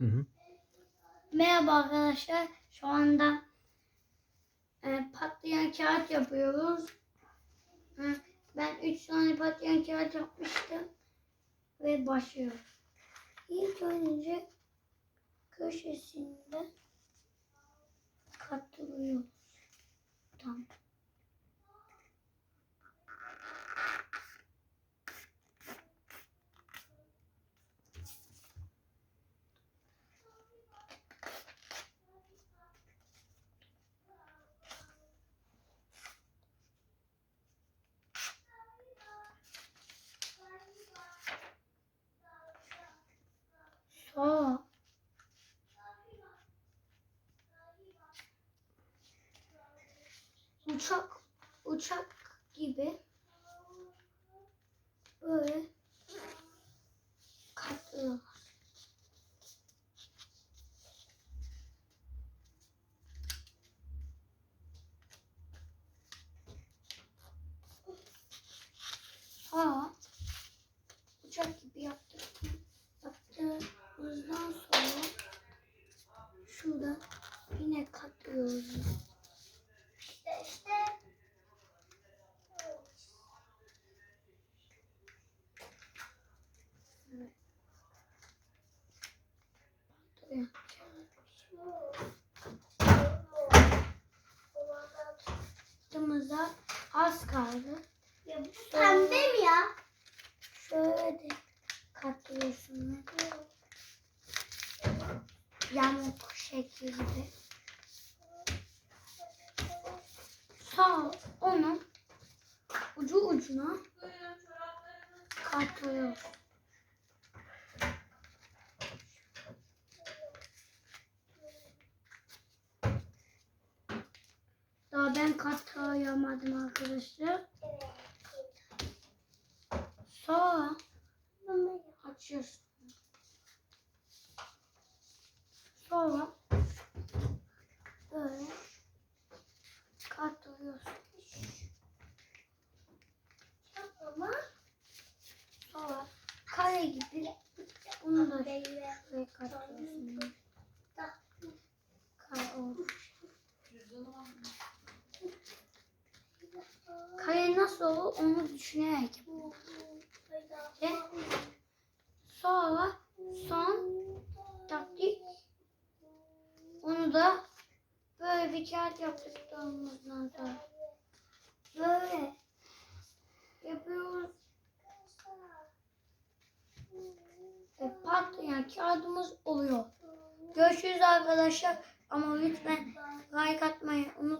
Hı hı. Merhaba arkadaşlar. Şu anda e, patlayan kağıt yapıyoruz. E, ben 3 tane patlayan kağıt yapmıştım. Ve başlıyoruz. İlk önce köşesinde Uçak, uçak gibi böyle katlıyorlar. Sağ. Uçak gibi yaptık. Yaptığımızdan sonra şurada yine katlıyoruz. Yaptığımızda az kaldı. Ya bu pembe mi ya? Şöyle de katlıyorsunuz. Yamuk şekilde. Sağ onu ucu ucuna katlıyor. Daha ben katlayamadım arkadaşlar. Sonra açıyorsun. Sonra böyle katlıyorsun. Ama Sonra kare gibi bunu da şuraya katlıyorsun. Kare olmuş. Nasıl olur onu düşünerek. Ve sonra son taktik onu da böyle bir kağıt yaptıklarımızdan sonra böyle yapıyoruz. Ve patlayan kağıdımız oluyor. Görüşürüz arkadaşlar ama lütfen like atmayı unutmayın.